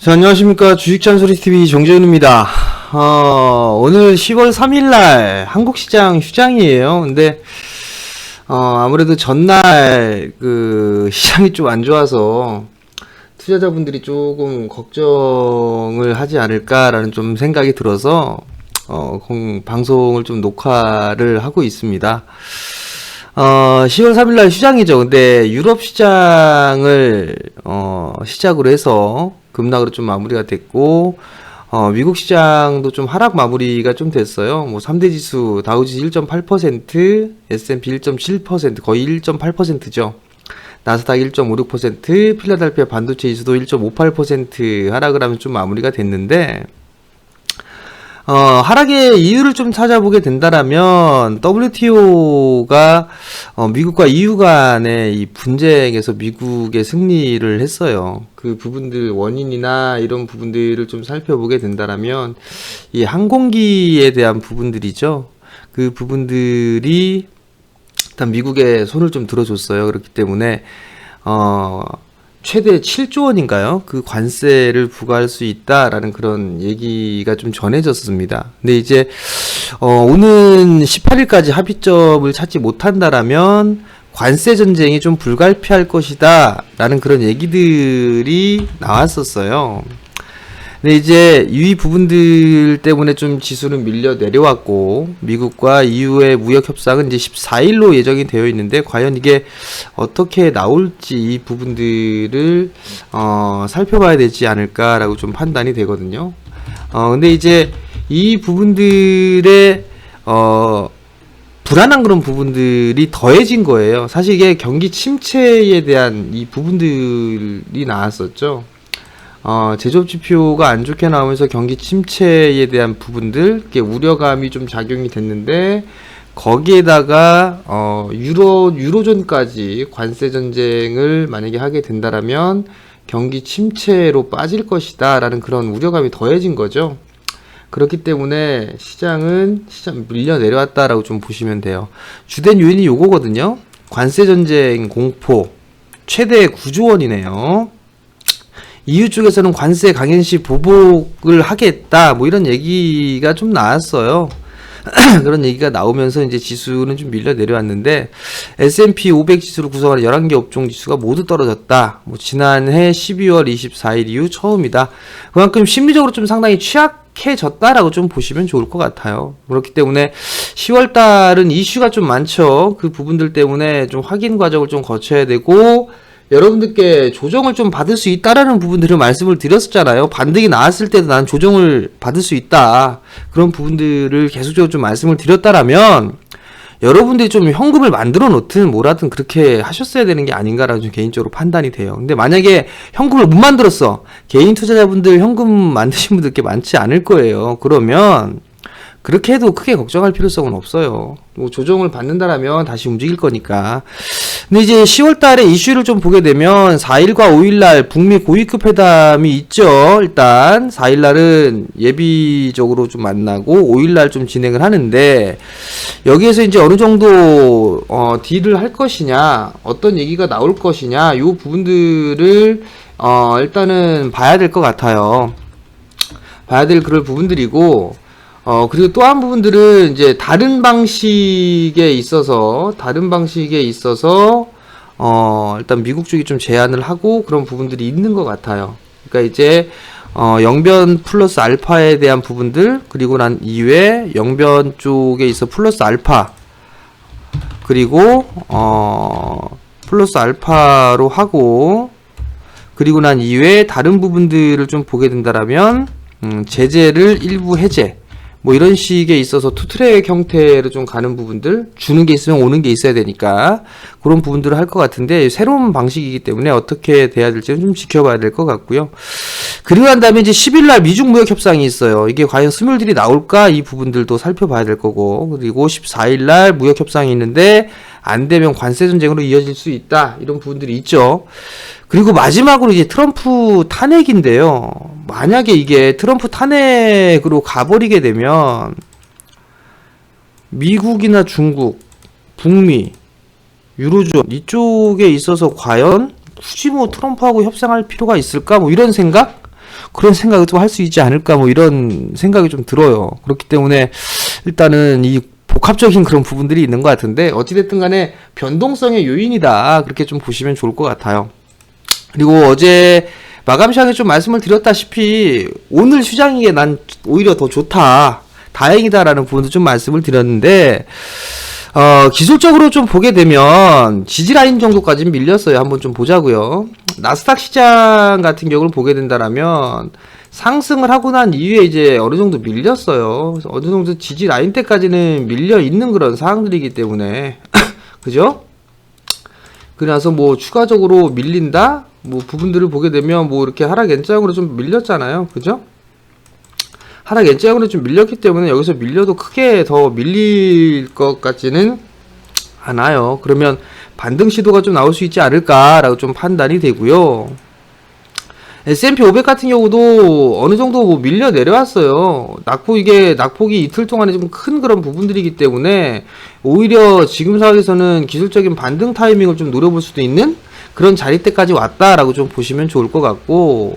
자, 안녕하십니까. 주식잔소리TV 정재윤입니다. 어, 오늘 10월 3일날 한국시장 휴장이에요. 근데, 어, 아무래도 전날 그 시장이 좀 안 좋아서 투자자분들이 조금 걱정을 하지 않을까라는 좀 생각이 들어서, 어, 공- 방송을 좀 녹화를 하고 있습니다. 어, 10월 3일날 휴장이죠. 근데 유럽 시장을 어, 시작으로 해서 급락으로 좀 마무리가 됐고 어, 미국 시장도 좀 하락 마무리가 좀 됐어요. 뭐 3대 지수 다우지 1.8%, S&P 1.7%, 거의 1.8%죠. 나스닥 1.56%, 필라델피아 반도체 지수도 1.58% 하락을 하면 좀 마무리가 됐는데 어, 하락의 이유를 좀 찾아보게 된다라면 WTO가 어, 미국과 EU 간의 이 분쟁에서 미국의 승리를 했어요. 그 부분들 원인이나 이런 부분들을 좀 살펴보게 된다라면 이 항공기에 대한 부분들이죠. 그 부분들이 일단 미국의 손을 좀 들어줬어요. 그렇기 때문에 어 최대 7조 원인가요? 그 관세를 부과할 수 있다라는 그런 얘기가 좀 전해졌습니다. 근데 이제 어 오는 18일까지 합의점을 찾지 못한다라면 관세 전쟁이 좀 불가피할 것이다라는 그런 얘기들이 나왔었어요. 근데 이제 이 부분들 때문에 좀 지수는 밀려 내려왔고 미국과 EU의 무역 협상은 이제 14일로 예정이 되어 있는데 과연 이게 어떻게 나올지 이 부분들을 어, 살펴봐야 되지 않을까라고 좀 판단이 되거든요. 어 근데 이제 이 부분들의 어 불안한 그런 부분들이 더해진 거예요. 사실 이게 경기 침체에 대한 이 부분들이 나왔었죠. 어, 제조업 지표가 안 좋게 나오면서 경기 침체에 대한 부분들, 우려감이 좀 작용이 됐는데, 거기에다가, 어, 유로, 유로존까지 관세 전쟁을 만약에 하게 된다라면, 경기 침체로 빠질 것이다, 라는 그런 우려감이 더해진 거죠. 그렇기 때문에 시장은 시장 밀려 내려왔다라고 좀 보시면 돼요. 주된 요인이 요거거든요. 관세 전쟁 공포 최대 9조 원이네요. EU 쪽에서는 관세 강행시 보복을 하겠다 뭐 이런 얘기가 좀 나왔어요. 그런 얘기가 나오면서 이제 지수는 좀 밀려 내려왔는데 S&P 500 지수를 구성하는 11개 업종 지수가 모두 떨어졌다. 뭐 지난해 12월 24일 이후 처음이다. 그만큼 심리적으로 좀 상당히 취약해졌다라고 좀 보시면 좋을 것 같아요. 그렇기 때문에 10월 달은 이슈가 좀 많죠. 그 부분들 때문에 좀 확인 과정을 좀 거쳐야 되고 여러분들께 조정을 좀 받을 수 있다라는 부분들을 말씀을 드렸었잖아요. 반등이 나왔을 때도 난 조정을 받을 수 있다. 그런 부분들을 계속적으로 좀 말씀을 드렸다라면 여러분들이 좀 현금을 만들어 놓든 뭐라든 그렇게 하셨어야 되는 게 아닌가라는 좀 개인적으로 판단이 돼요. 근데 만약에 현금을 못 만들었어. 개인 투자자분들 현금 만드신 분들 꽤 많지 않을 거예요. 그러면 그렇게 해도 크게 걱정할 필요성은 없어요. 뭐 조정을 받는다라면 다시 움직일 거니까. 근데 이제 10월 달에 이슈를 좀 보게 되면 4일과 5일 날 북미 고위급 회담이 있죠. 일단 4일 날은 예비적으로 좀 만나고 5일 날 좀 진행을 하는데 여기에서 이제 어느 정도 어 딜을 할 것이냐, 어떤 얘기가 나올 것이냐, 요 부분들을 어 일단은 봐야 될 것 같아요. 봐야 될 그럴 부분들이고 어, 그리고 또 한 부분들은 이제 다른 방식에 있어서, 다른 방식에 있어서, 어, 일단 미국 쪽이 좀 제안을 하고 그런 부분들이 있는 것 같아요. 그러니까 이제, 어, 영변 플러스 알파에 대한 부분들, 그리고 난 이외에 영변 쪽에 있어 플러스 알파, 그리고, 어, 플러스 알파로 하고, 그리고 난 이외에 다른 부분들을 좀 보게 된다라면, 음, 제재를 일부 해제, 뭐 이런 식에 있어서 투트랙 형태로 좀 가는 부분들 주는 게 있으면 오는 게 있어야 되니까 그런 부분들을 할 것 같은데 새로운 방식이기 때문에 어떻게 돼야 될지는 좀 지켜봐야 될 것 같고요. 그리고 난 다음에 이제 10일 날 미중 무역 협상이 있어요. 이게 과연 스물들이 나올까 이 부분들도 살펴봐야 될 거고 그리고 14일 날 무역 협상이 있는데 안 되면 관세 전쟁으로 이어질 수 있다 이런 부분들이 있죠. 그리고 마지막으로 이제 트럼프 탄핵인데요. 만약에 이게 트럼프 탄핵으로 가버리게 되면 미국이나 중국, 북미, 유로존 이쪽에 있어서 과연 굳이 뭐 트럼프하고 협상할 필요가 있을까? 뭐 이런 생각? 그런 생각을 좀 할 수 있지 않을까 뭐 이런 생각이 좀 들어요. 그렇기 때문에 일단은 이 복합적인 그런 부분들이 있는 것 같은데 어찌됐든 간에 변동성의 요인이다 그렇게 좀 보시면 좋을 것 같아요. 그리고 어제 마감 시간에 좀 말씀을 드렸다시피 오늘 시장이 난 오히려 더 좋다 다행이다라는 부분도 좀 말씀을 드렸는데 어, 기술적으로 좀 보게 되면 지지 라인 정도까지는 밀렸어요. 한번 좀 보자고요. 나스닥 시장 같은 경우를 보게 된다라면 상승을 하고 난 이후에 이제 어느 정도 밀렸어요. 어느 정도 지지 라인 때까지는 밀려 있는 그런 상황들이기 때문에 그죠? 그래서 뭐 추가적으로 밀린다 뭐 부분들을 보게 되면 뭐 이렇게 하락 N자형으로 좀 밀렸잖아요. 그죠? 하락 N자형으로 좀 밀렸기 때문에 여기서 밀려도 크게 더 밀릴 것 같지는 않아요. 그러면 반등 시도가 좀 나올 수 있지 않을까라고 좀 판단이 되고요. S&P 500 같은 경우도 어느 정도 뭐 밀려 내려왔어요. 낙폭 이게 낙폭이 이틀 동안에 좀 큰 그런 부분들이기 때문에 오히려 지금 상황에서는 기술적인 반등 타이밍을 좀 노려볼 수도 있는 그런 자리대까지 왔다라고 좀 보시면 좋을 것 같고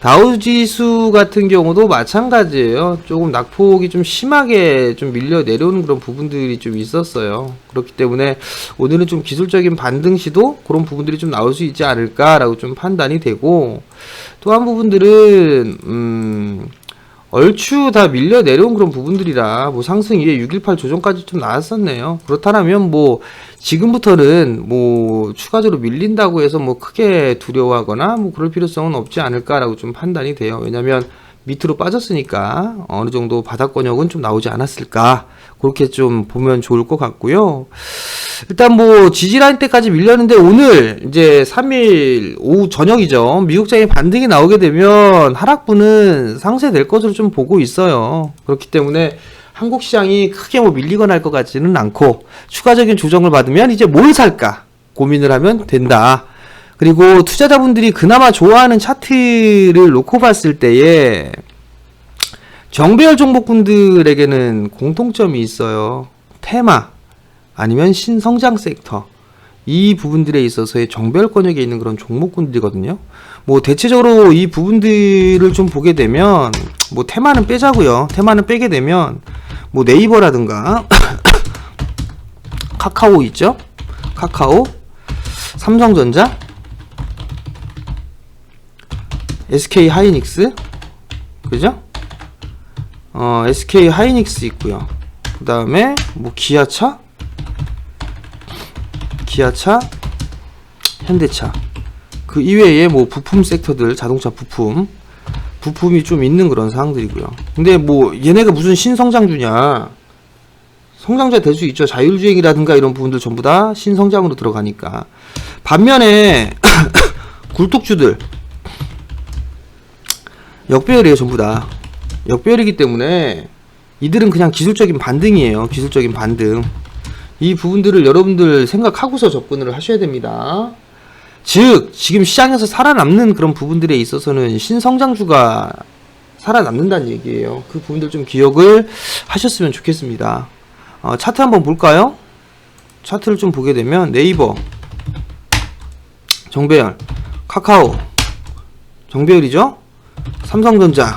다우 지수 같은 경우도 마찬가지예요. 조금 낙폭이 좀 심하게 좀 밀려 내려오는 그런 부분들이 좀 있었어요. 그렇기 때문에 오늘은 좀 기술적인 반등 시도 그런 부분들이 좀 나올 수 있지 않을까라고 좀 판단이 되고 또 한 부분들은 음 얼추 다 밀려 내려온 그런 부분들이라 뭐 상승 이후에 618 조정까지 좀 나왔었네요. 그렇다면 뭐 지금부터는 뭐 추가적으로 밀린다고 해서 뭐 크게 두려워하거나 뭐 그럴 필요성은 없지 않을까라고 좀 판단이 돼요. 왜냐면 밑으로 빠졌으니까 어느 정도 바닥 권역은 좀 나오지 않았을까 그렇게 좀 보면 좋을 것 같고요. 일단 뭐 지지라인 때까지 밀렸는데 오늘 이제 3일 오후 저녁이죠. 미국장의 반등이 나오게 되면 하락분은 상쇄될 것으로 좀 보고 있어요. 그렇기 때문에 한국 시장이 크게 뭐 밀리거나 할 것 같지는 않고 추가적인 조정을 받으면 이제 뭘 살까 고민을 하면 된다. 그리고 투자자분들이 그나마 좋아하는 차트를 놓고 봤을 때에 정배열 종목군들에게는 공통점이 있어요. 테마 아니면 신성장 섹터 이 부분들에 있어서의 정배열 권역에 있는 그런 종목군들이거든요. 뭐 대체적으로 이 부분들을 좀 보게 되면 뭐 테마는 빼자고요. 테마는 빼게 되면 뭐 네이버라든가 카카오 있죠? 카카오, 삼성전자, SK 하이닉스, 그죠? 어, SK 하이닉스 있고요. 그 다음에 뭐 기아차, 기아차, 현대차. 그 이외에 뭐 부품 섹터들, 자동차 부품, 부품이 좀 있는 그런 상황들이고요. 근데 뭐 얘네가 무슨 신성장주냐? 성장자 될 수 있죠. 자율주행이라든가 이런 부분들 전부 다 신성장으로 들어가니까. 반면에 굴뚝주들 역배열이에요, 전부 다. 역배열이기 때문에 이들은 그냥 기술적인 반등이에요. 기술적인 반등. 이 부분들을 여러분들 생각하고서 접근을 하셔야 됩니다. 즉, 지금 시장에서 살아남는 그런 부분들에 있어서는 신성장주가 살아남는다는 얘기예요. 그 부분들 좀 기억을 하셨으면 좋겠습니다. 어, 차트 한번 볼까요? 차트를 좀 보게 되면 네이버, 정배열, 카카오, 정배열이죠? 삼성전자,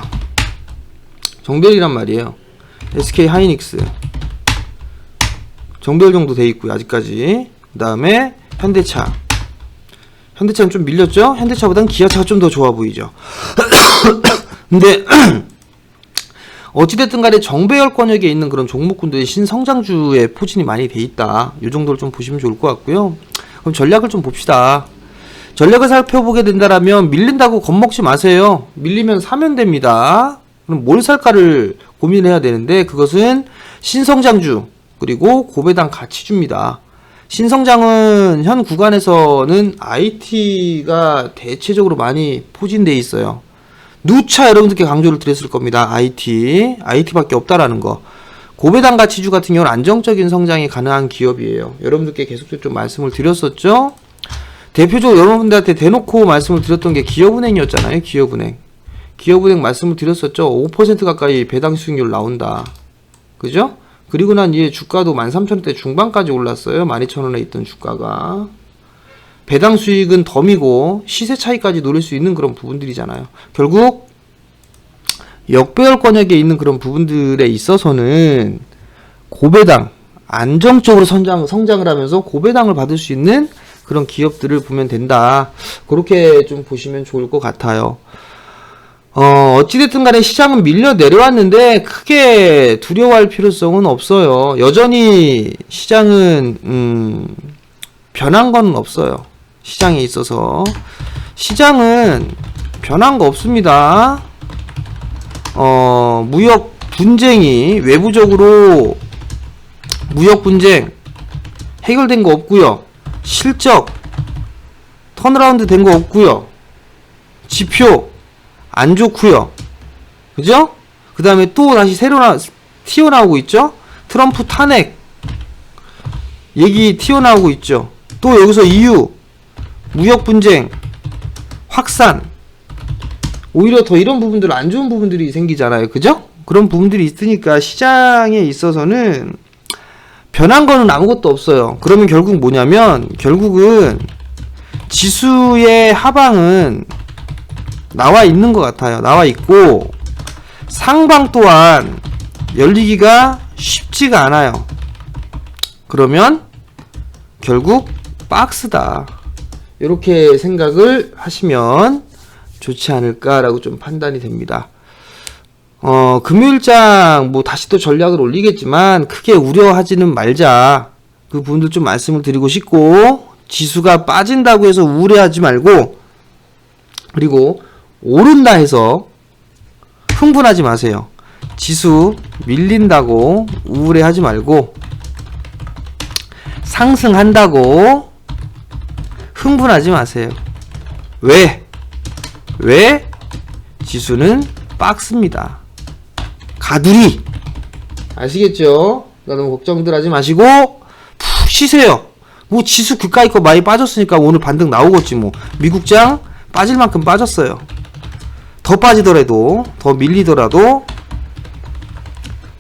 정배열이란 말이에요. SK 하이닉스, 정배열 정도 돼 있고요. 아직까지. 그 다음에 현대차. 현대차는 좀 밀렸죠? 현대차보다는 기아차가 좀 더 좋아 보이죠. 근데 어찌됐든 간에 정배열 권역에 있는 그런 종목군들이 신성장주의 포진이 많이 돼 있다. 이 정도를 좀 보시면 좋을 것 같고요. 그럼 전략을 좀 봅시다. 전략을 살펴보게 된다라면 밀린다고 겁먹지 마세요. 밀리면 사면 됩니다. 그럼 뭘 살까를 고민해야 되는데 그것은 신성장주 그리고 고배당 가치주입니다. 신성장은 현 구간에서는 IT가 대체적으로 많이 포진돼 있어요. 누차 여러분들께 강조를 드렸을 겁니다. IT, IT밖에 없다라는 거. 고배당 가치주 같은 경우는 안정적인 성장이 가능한 기업이에요. 여러분들께 계속 좀 말씀을 드렸었죠. 대표적으로 여러분들한테 대놓고 말씀을 드렸던 게 기업은행이었잖아요. 기업은행. 기업은행 말씀을 드렸었죠. 5% 가까이 배당 수익률 나온다. 그죠? 그리고 난 이에 주가도 13,000원대 중반까지 올랐어요. 12,000원에 있던 주가가. 배당 수익은 덤이고 시세 차이까지 노릴 수 있는 그런 부분들이잖아요. 결국 역배열 권역에 있는 그런 부분들에 있어서는 고배당 안정적으로 성장 성장을 하면서 고배당을 받을 수 있는 그런 기업들을 보면 된다. 그렇게 좀 보시면 좋을 것 같아요. 어, 어찌됐든 간에 시장은 밀려 내려왔는데 크게 두려워할 필요성은 없어요. 여전히 시장은, 음, 변한 건 없어요. 시장에 있어서. 시장은 변한 거 없습니다. 어, 무역 분쟁이 외부적으로 무역 분쟁 해결된 거 없고요. 실적 턴어라운드 된 거 없고요. 지표 안 좋고요. 그죠? 그 다음에 또 다시 새로 나, 튀어나오고 있죠? 트럼프 탄핵 얘기 튀어나오고 있죠. 또 여기서 EU 무역 분쟁 확산 오히려 더 이런 부분들 안 좋은 부분들이 생기잖아요. 그죠? 그런 부분들이 있으니까 시장에 있어서는 변한 거는 아무것도 없어요. 그러면 결국 뭐냐면 결국은 지수의 하방은 나와 있는 것 같아요. 나와 있고 상방 또한 열리기가 쉽지가 않아요. 그러면 결국 박스다. 이렇게 생각을 하시면 좋지 않을까라고 좀 판단이 됩니다. 어, 금요일장 뭐 다시 또 전략을 올리겠지만 크게 우려하지는 말자. 그 부분들 좀 말씀을 드리고 싶고 지수가 빠진다고 해서 우울해하지 말고 그리고 오른다 해서 흥분하지 마세요. 지수 밀린다고 우울해하지 말고 상승한다고 흥분하지 마세요. 왜? 왜? 지수는 박스입니다. 가두리. 아시겠죠? 너무 걱정들 하지 마시고 푹 쉬세요. 뭐 지수 그까이 거 많이 빠졌으니까 오늘 반등 나오겠지 뭐. 미국장 빠질 만큼 빠졌어요. 더 빠지더라도 더 밀리더라도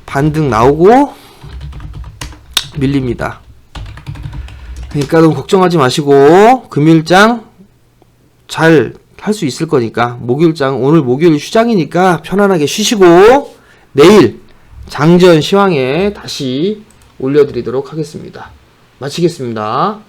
반등 나오고 밀립니다. 그러니까 너무 걱정하지 마시고 금일장 잘 할 수 있을 거니까 목요일장 오늘 목요일 휴장이니까 편안하게 쉬시고 내일 장전 시황에 다시 올려드리도록 하겠습니다. 마치겠습니다.